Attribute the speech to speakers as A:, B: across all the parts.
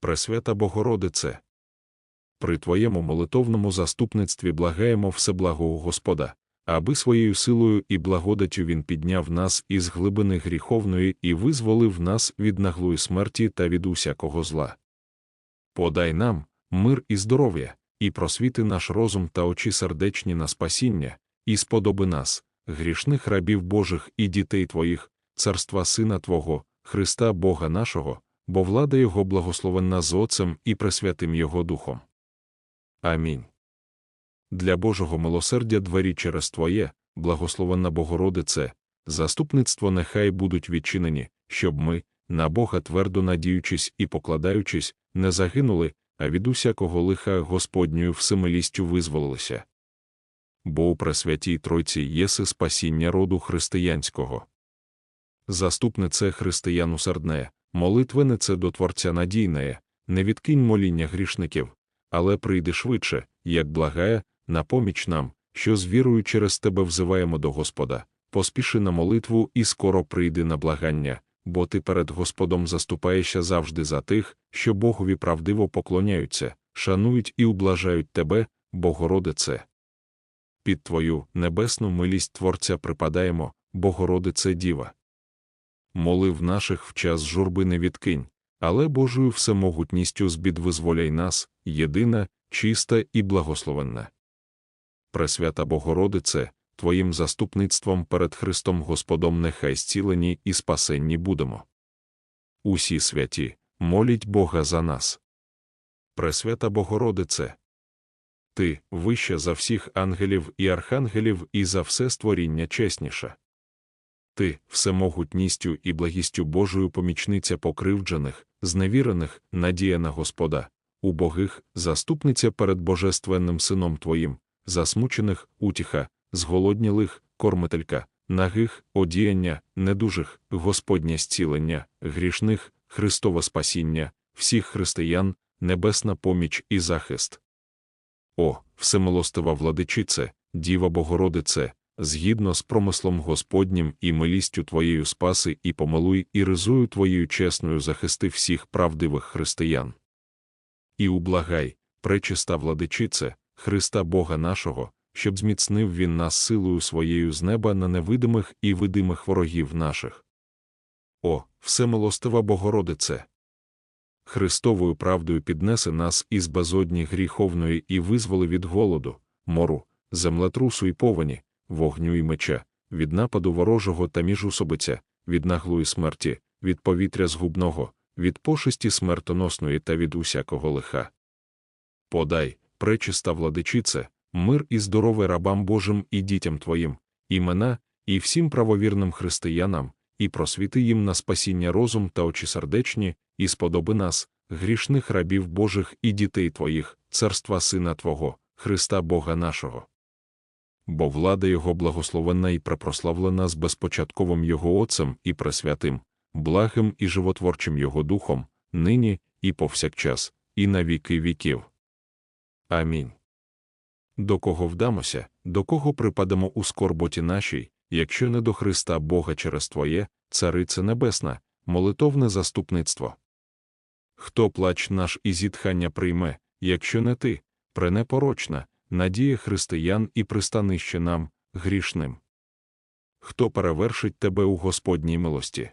A: Пресвята Богородице. При Твоєму молитовному заступництві благаємо Всеблагого Господа, аби своєю силою і благодаттю Він підняв нас із глибини гріховної і визволив нас від наглої смерті та від усякого зла. Подай нам мир і здоров'я, і просвіти наш розум та очі сердечні на спасіння, і сподоби нас, грішних рабів Божих і дітей Твоїх, царства Сина Твого, Христа Бога нашого, бо влада Його благословенна з Отцем і Пресвятим Його Духом. Амінь. Для Божого милосердя двері через Твоє, благословенна Богородице, заступництво нехай будуть відчинені, щоб ми, на Бога твердо надіючись і покладаючись, не загинули, а від усякого лиха Господньою всемилістю визволилися. Бо у Пресвятій Тройці єси спасіння роду християнського. Заступнице християн усердне, молитвенице до Творця надійне, не відкинь моління грішників, але прийди швидше, як благає, на поміч нам, що з вірою через тебе взиваємо до Господа, поспіши на молитву і скоро прийди на благання, бо ти перед Господом заступаєшся завжди за тих, що Богові правдиво поклоняються, шанують і ублажають тебе, Богородице. Під Твою небесну милість Творця припадаємо, Богородице Діва. Молив наших в час журби не відкинь, але Божою всемогутністю збід визволяй нас, єдина, чиста і благословенна. Пресвята Богородице, Твоїм заступництвом перед Христом Господом нехай зцілені і спасенні будемо. Усі святі, моліть Бога за нас. Пресвята Богородице, Ти вища за всіх ангелів і архангелів і за все створіння чесніша. Ти, всемогутністю і благістю Божою помічниця покривджених, зневірених, надія на Господа, убогих, заступниця перед Божественним Сином Твоїм, засмучених, утіха, зголоднілих, кормителька, нагих, одіяння, недужих, Господнє зцілення, грішних, Христове спасіння, всіх християн, небесна поміч і захист. О, всемилостива владичице, Діва Богородице, згідно з промислом Господнім і милістю Твоєю спаси і помилуй і ризою Твоєю чесною захисти всіх правдивих християн. І ублагай, пречиста владичице, Христа Бога нашого, щоб зміцнив Він нас силою своєю з неба на невидимих і видимих ворогів наших. О, всемилостива Богородице! Христовою правдою піднеси нас із безодні гріховної і визволи від голоду, мору, землетрусу і повені, вогню і меча, від нападу ворожого та міжусобиця, від наглої смерті, від повітря згубного, від пошесті смертоносної та від усякого лиха. Подай, пречиста владичице, мир і здорове рабам Божим і дітям Твоїм, імена, і всім правовірним християнам, і просвіти їм на спасіння розум та очі сердечні, і сподоби нас, грішних рабів Божих і дітей Твоїх, царства Сина Твого, Христа Бога нашого. Бо влада Його благословенна і препрославлена з безпочатковим Його Отцем і Пресвятим, благим і животворчим Його Духом, нині і повсякчас, і на віки віків. Амінь. До кого вдамося, до кого припадемо у скорботі нашій, якщо не до Христа Бога через Твоє, Царице Небесна, молитовне заступництво. Хто плач наш і зітхання прийме, якщо не ти, пренепорочна, надія християн і пристанище нам, грішним? Хто перевершить тебе у Господній милості?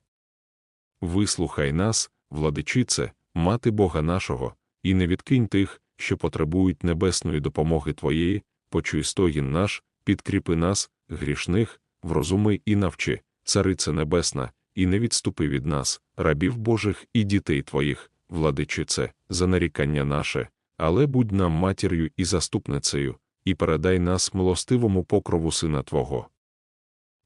A: Вислухай нас, владичице, мати Бога нашого, і не відкинь тих, що потребують небесної допомоги Твоєї, почуй стогін наш, підкріпи нас, грішних, врозуми і навчи, Царице Небесна, і не відступи від нас, рабів Божих і дітей Твоїх, владичице, за нарікання наше, але будь нам матір'ю і заступницею, і передай нас милостивому покрову Сина Твого.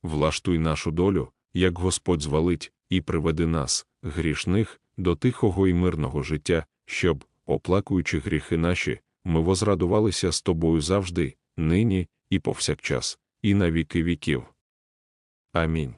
A: Влаштуй нашу долю, як Господь звалить, і приведи нас, грішних, до тихого і мирного життя, щоб, оплакуючи гріхи наші, ми возрадувалися з тобою завжди, нині і повсякчас, і на віки віків. Амінь.